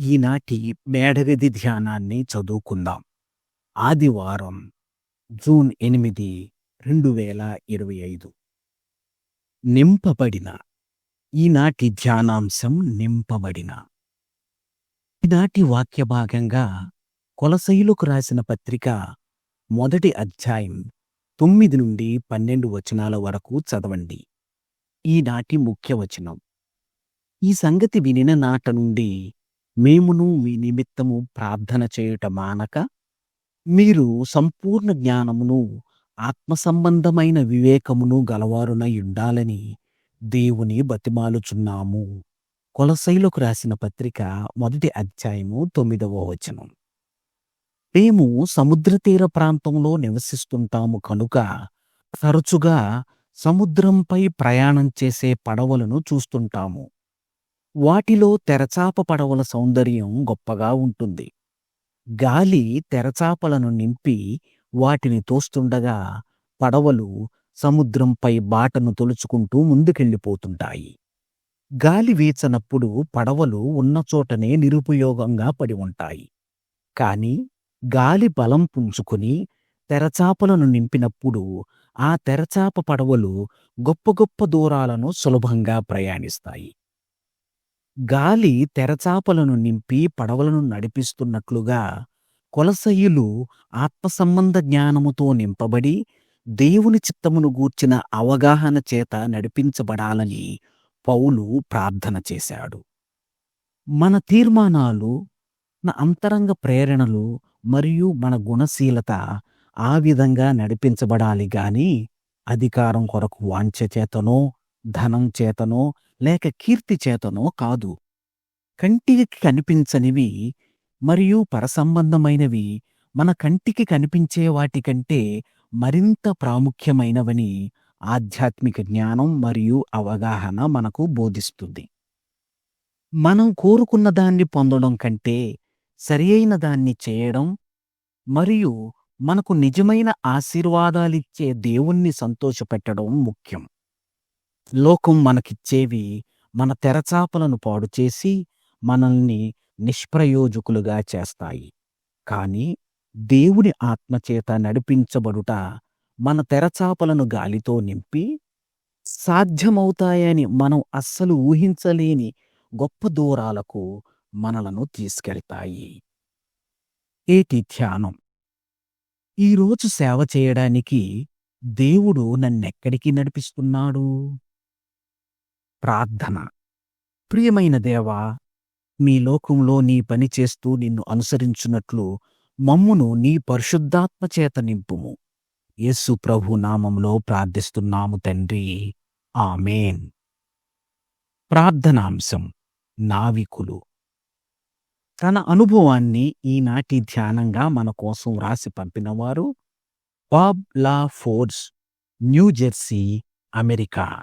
ఈనాటి మేడగది ధ్యానాన్ని చదువుకుందాం. ఆదివారం జూన్ ఎనిమిది రెండు వేల ఇరవై ఐదు. నింపబడిన ఈనాటి ధ్యానాంశం నింపబడిన. ఈనాటి వాక్య భాగంగా కొలసైలుకు రాసిన పత్రిక మొదటి అధ్యాయం తొమ్మిది నుండి పన్నెండు వచనాల వరకు చదవండి. ఈనాటి ముఖ్య వచనం. ఈ సంగతి వినిన నాట నుండి మేమును మీ నిమిత్తము ప్రార్థన చేయుట మానక మీరు సంపూర్ణ జ్ఞానమును ఆత్మ సంబంధమైన వివేకమును గలవారునై ఉండాలని దేవుని బతిమాలుచున్నాము. కొలసైలకు రాసిన పత్రిక మొదటి అధ్యాయము తొమ్మిదవ వచనం. మేము సముద్ర తీర ప్రాంతంలో నివసిస్తుంటాము కనుక తరచుగా సముద్రంపై ప్రయాణం చేసే పడవలను చూస్తుంటాము. వాటిలో తెరచాప పడవల సౌందర్యం గొప్పగా ఉంటుంది. గాలి తెరచాపలను నింపి వాటిని తోస్తుండగా పడవలు సముద్రంపై బాటను తొలుచుకుంటూ ముందుకెళ్ళిపోతుంటాయి. గాలి వీచనప్పుడు పడవలు ఉన్నచోటనే నిరుపయోగంగా పడి ఉంటాయి. కాని గాలి బలం పుంజుకుని తెరచాపలను నింపినప్పుడు ఆ తెరచాప పడవలు గొప్ప గొప్ప దూరాలను సులభంగా ప్రయాణిస్తాయి. గాలి తెరచాపలను నింపి పడవలను నడిపిస్తున్నట్లుగా కొలసయ్యులు ఆత్మ సంబంధ జ్ఞానముతో నింపబడి దేవుని చిత్తమును గూర్చిన అవగాహన చేత నడిపించబడాలని పౌలు ప్రార్థన చేశాడు. మన తీర్మానాలు మన అంతరంగ ప్రేరణలు మరియు మన గుణశీలత ఆ విధంగా నడిపించబడాలి గాని అధికారం కొరకు వాంఛ చేతనో ధనం చేతనో లేక కీర్తి చేతనో కాదు. కంటికి కనిపించనివి మరియు పరసంబంధమైనవి మన కంటికి కనిపించే వాటికంటే మరింత ప్రాముఖ్యమైనవని ఆధ్యాత్మిక జ్ఞానం మరియు అవగాహన మనకు బోధిస్తుంది. మనం కోరుకున్న దాన్ని పొందడం కంటే సరియైన దాన్ని చేయడం మరియు మనకు నిజమైన ఆశీర్వాదాలిచ్చే దేవుణ్ణి సంతోషపెట్టడం ముఖ్యం. లోకం మనకిచ్చేవి మన తెరచాపలను పాడు చేసి మనల్ని నిష్ప్రయోజకులుగా చేస్తాయి. కాని దేవుని ఆత్మచేత నడిపించబడుట మన తెరచాపలను గాలితో నింపి సాధ్యమవుతాయని మనం అస్సలు ఊహించలేని గొప్ప దూరాలకు మనలను తీసుకెళ్తాయి. ఏటి ధ్యానం? ఈరోజు సేవ చేయడానికి దేవుడు నన్నెక్కడికి నడిపిస్తున్నాడు? ప్రార్థన. ప్రియమైన దేవా మీ లోకంలో నీ పని చేస్తూ నిన్ను అనుసరించున్నట్లు మమ్మును నీ పరిశుద్ధాత్మ చేత నింపుము. యేసు ప్రభు నామంలో ప్రార్థిస్తున్నాము తండ్రి. ఆమెన్. ప్రార్థనాంశం నావికులు. తన అనుభవాన్ని ఈనాటి ధ్యానంగా మన కోసం వ్రాసి పంపినవారు Bob La Force New Jersey America.